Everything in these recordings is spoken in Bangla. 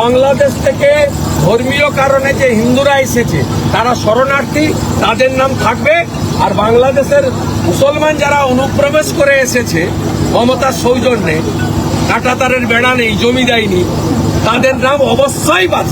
বাংলাদেশ থেকে ধর্মীয় কারণে যে হিন্দুরা এসেছে, তারা শরণার্থী, তাদের নাম থাকবে। আর বাংলাদেশের মুসলমান যারা অনুপ্রবেশ করে এসেছে মমতার সৌজন্যে, কাটাতারের বেড়া নেই, জমি দেয়নি, তাদের নাম অবশ্যই বাদ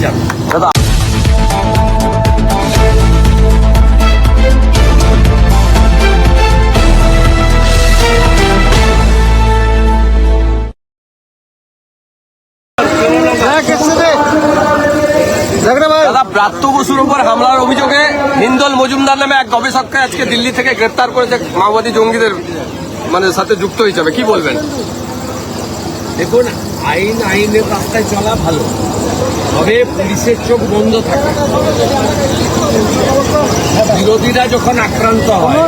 ব্রাত্য বসুর উপর হামলার অভিযোগে হিন্দল মজুমদার নামে এক গবেষককে আজকে দিল্লি থেকে গ্রেপ্তার করেছে মাওবাদী জঙ্গিদের মানে সাথে যুক্ত হিসাবে। কি বলবেন? দেখুন আইন আইনের রাস্তায় চলা ভালো। তবে পুলিশের চোখ বন্ধ থাকে। বিরোধীরা যখন আক্রান্ত হয়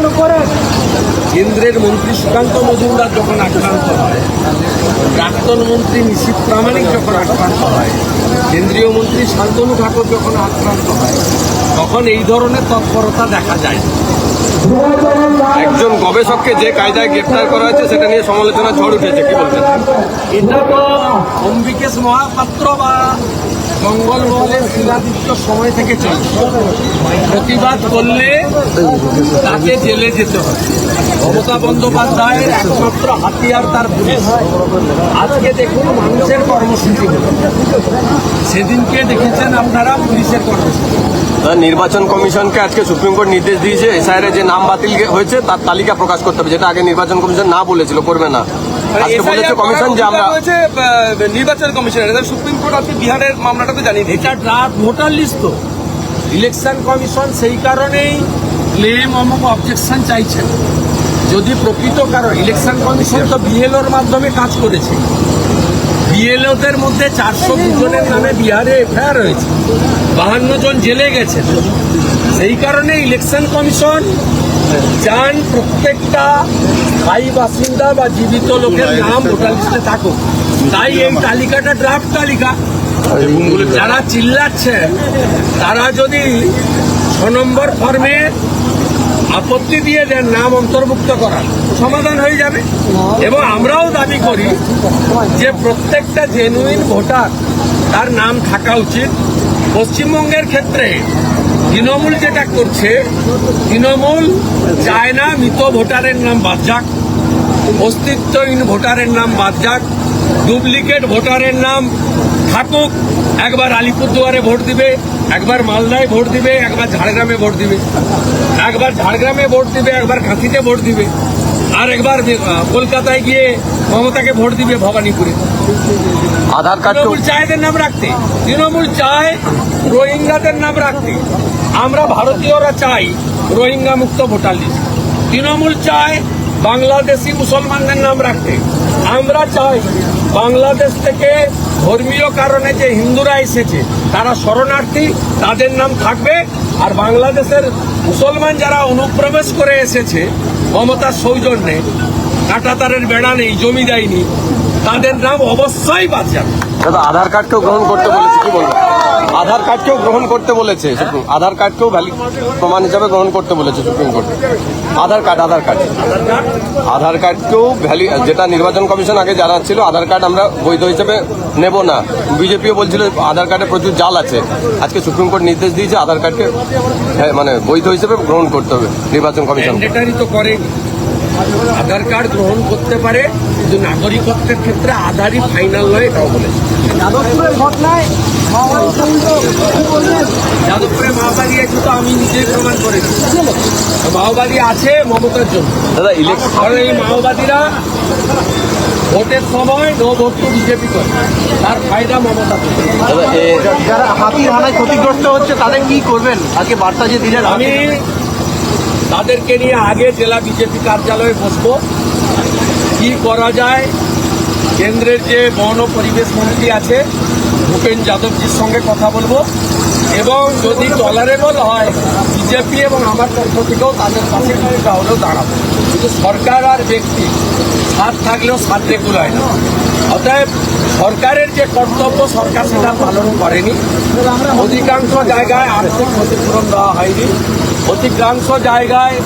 কেন্দ্রের মন্ত্রী সুকান্ত মজুমদার যখন আক্রান্ত হয় প্রাক্তন মন্ত্রী নিশীত প্রামাণিক যখন আক্রান্ত হয় কেন্দ্রীয় মন্ত্রী শান্তনু ঠাকুর যখন আক্রান্ত হয় তখন এই ধরনের তৎপরতা দেখা যায়। একজন গবেষককে যে কায়দায় গ্রেফতার করা হয়েছে সেটা নিয়ে সমালোচনা ঝড় উঠেছে কি বলছেন এটা তো অম্বিকেশ মহাপাত্র বা জঙ্গলমহলের শিলাদিত্য সময় থেকে চলছে। প্রতিবাদ করলে তাকে জেলে যেতে হবে। মমতা বন্দ্যোপাধ্যায়ের একমাত্র হাতিয়ার তার পুলিশ। আজকে দেখুন মানুষের কর্মসূচি। সেদিনকে দেখেছেন আপনারা পুলিশের কর্মসূচি। নির্বাচন কমিশনকে আজকে সুপ্রিম কোর্ট নির্দেশ দিয়েছে, এসআইআর যে নাম বাতিল হয়েছে, তার তালিকা প্রকাশ করতে হবে। যেটা আগে নির্বাচন কমিশন না বলেছিল, করবে না। আজকে বলেছে কমিশন যে আমরা নির্বাচন কমিশনের। সুপ্রিম কোর্ট আজকে বিহারের জানিয়ে দিয়েছে। এটা ড্রাফট ভোটার লিস্ট তো। ইলেকশন কমিশন সেই কারণেই ক্লেম অমুক অবজেকশন চাইছেন যদি প্রকৃত কারণ ইলেকশন কমিশন তো বিএল বিএলওর মাধ্যমে কাজ করেছে। বিএলওদের মধ্যে চারশো জনের নামে বিহারে এফআইআর হয়েছে। বাহান্ন জন জেলে গেছেন সেই কারণে ইলেকশন কমিশন চান প্রত্যেকটা স্থায়ী বাসিন্দা বা জীবিত লোকের নাম ভোটার লিস্টে থাকুক। তাই এই তালিকাটা ড্রাফট তালিকা। যারা চিল্লাচ্ছে, তারা যদি ছ নম্বর ফর্মে আপত্তি দিয়ে দেন, নাম অন্তর্ভুক্ত করার, সমাধান হয়ে যাবে। এবং আমরাও দাবি করি যে প্রত্যেকটা জেনুইন ভোটার, তার নাম থাকা উচিত। পশ্চিমবঙ্গের ক্ষেত্রে তৃণমূল যেটা করছে, তৃণমূল চায় না মৃত ভোটারের নাম বাদ যাক, অস্তিত্বহীন ভোটারের নাম বাদ যাক, ডুপ্লিকেট ভোটারের নাম থাকুক, একবার আলিপুরদুয়ারে ভোট দিবে, একবার মালদায় ভোট দিবে, একবার ঝাড়গ্রামে ভোট দিবে, একবার ঝাড়গ্রামে ভোট দিবে, একবার কাঁথিতে ভোট দিবে। আর একবার কলকাতায় গিয়ে মমতাকে ভোট দিবে ভবানীপুরে। আধার কার্ড তৃণমূল চায়দের নাম রাখতে। তৃণমূল চায় রোহিঙ্গাদের নাম রাখতে। আমরা ভারতীয়রা চাই রোহিঙ্গা মুক্ত ভোটার লিস্ট। তৃণমূল চায় বাংলাদেশি মুসলমানদের নাম রাখতে। আমরা চাই বাংলাদেশ থেকে ধর্মীয় কারণে যে হিন্দুরা এসেছে, তারা শরণার্থী, তাদের নাম থাকবে। আর বাংলাদেশের মুসলমান যারা অনুপ্রবেশ করে এসেছে মমতার সৌজন্যে, কাটাতারের বেড়া নেই, জমি দেয়নি, তাদের নাম অবশ্যই বাঁচাবে দাদা আধার কার্ডকেও গ্রহণ করতে বলেছে কি বলবেন আধার কার্ডকেও গ্রহণ করতে বলেছে সুপ্রিম আধার কার্ডকেও ভ্যালিড প্রমাণ হিসাবে গ্রহণ করতে বলেছে supreme court. Aadhaar card Aadhaar card. Aadhaar কার্ডকেও valley যেটা নির্বাচন কমিশন আগে জানাচ্ছিল আধার কার্ড আমরা বৈধ হিসেবে নেব না। বিজেপিও বলছিল আধার কার্ডে প্রচুর জাল আছে। আজকে সুপ্রিম কোর্ট নির্দেশ দিয়েছে আধার কার্ডকে হ্যাঁ, মানে বৈধ হিসেবে গ্রহণ করতে হবে নির্বাচন কমিশন আধার কার্ড গ্রহণ করতে পারে কিন্তু নাগরিকত্বের ক্ষেত্রে আধারই ফাইনাল নয় এটাও বলেছে। যাদবপুরের ঘটনায় যাদবপুরে মাওবাদী আছে তো আমি নিজেই প্রমাণ করেছি মাওবাদী আছে মমতার জন্য। দাদা ইলেকশন কারণ এই মাওবাদীরা ভোটের সময় নো ভোট টু বিজেপি করে। তার ফায়দা মমতা করে। যারা হাতির হানায় ক্ষতিগ্রস্ত হচ্ছে তাদের কি করবেন? আজকে বার্তা যে দিলেন আমি তাদেরকে নিয়ে আগে জেলা বিজেপি কার্যালয়ে বসবো। কি করা যায়? কেন্দ্রের যে বন পরিবেশ মন্ত্রী আছে, ভূপেন যাদবজির সঙ্গে কথা বলব। এবং যদি টলারেবল হয়, বিজেপি এবং আমার পক্ষ থেকেও তাদের পাশে কিছুটা হলেও দাঁড়াবো। কিন্তু সরকার আর ব্যক্তি সাথ থাকলেও সাথ রেগুলায় না। অতএব সরকারের যে কর্তব্য, সরকার সেটা পালন করেনি। অধিকাংশ জায়গায় আর্থিক ক্ষতিপূরণ দেওয়া হয়নি। অধিকাংশ জায়গায়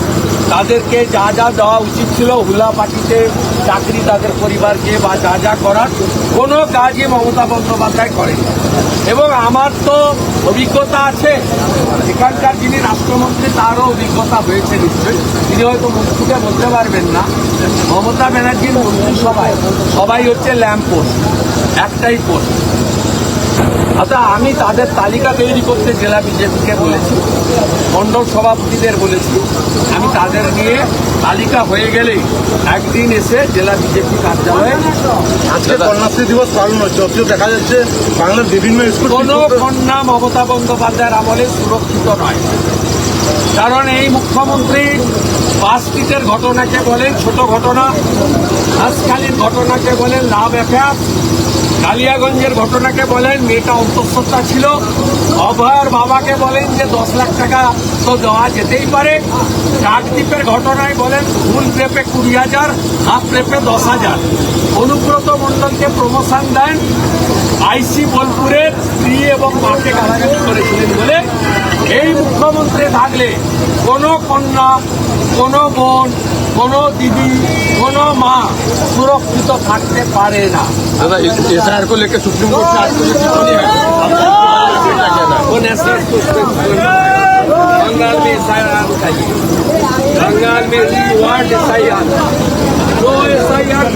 তাদেরকে যা যা দেওয়া উচিত ছিল, হুলা পাটিতে চাকরি তাদের পরিবারকে বা যা যা করার, কোনো কাজই মমতা বন্দ্যোপাধ্যায় করেনি আমার তো অভিজ্ঞতা আছে, এখানকার যিনি রাষ্ট্রমন্ত্রী, তারও অভিজ্ঞতা হয়েছে নিশ্চয়ই। তিনি হয়তো মুখ বলতে পারবেন না। মমতা ব্যানার্জির মন্ত্রিসভায় সবাই হচ্ছে ল্যাম্প পোস্ট একটাই পোস্ট। আচ্ছা আমি তাদের তালিকা তৈরি করতে জেলা বিজেপিকে বলেছি মণ্ডল সভাপতিদের বলেছি আমি তাদের নিয়ে তালিকা হয়ে গেলেই একদিন এসে জেলা বিজেপি কার্যালয়ে আজকে কন্যাশ্রী দিবস পালন হচ্ছে। অথচ দেখা যাচ্ছে বাংলার বিভিন্ন স্কুল কোনো কন্যা মমতা বন্দ্যোপাধ্যায়ের আমলে সুরক্ষিত নয়। কারণ এই মুখ্যমন্ত্রী বাস স্ট্রিটের ঘটনাকে বলেন, ছোট ঘটনা হাঁসখালির ঘটনাকে বলেন, লাভ অ্যাফেয়ার কালিয়াগঞ্জের ঘটনাকে বলেন, মেয়েটা অন্তঃসত্ত্বা ছিল। অভয়ের বাবাকে বলেন যে, দশ লাখ টাকা তো দেওয়া যেতেই পারে। কাকদ্বীপের ঘটনায় বলেন ফুল প্রেপে কুড়ি হাজার, হাফ প্রেপে দশ হাজার। অনুব্রত মণ্ডলকে প্রমোশন দেন। আইসি বোলপুরের স্ত্রী এবং মাকে গালাগালি করেছিলেন বলে এই মুখ্যমন্ত্রী থাকলে কোনো কন্যা কোনো বোন কোনো দিদি কোনো মা সুরক্ষিত থাকতে পারে না दादा एस आई आर को लेकर सुप्रीम कोर्ट में आज तो ये टिप्पणी है क्या कहना है वो नेशनल बंगाल में एस आई आर चाहिए बंगाल में ward S I R no S I R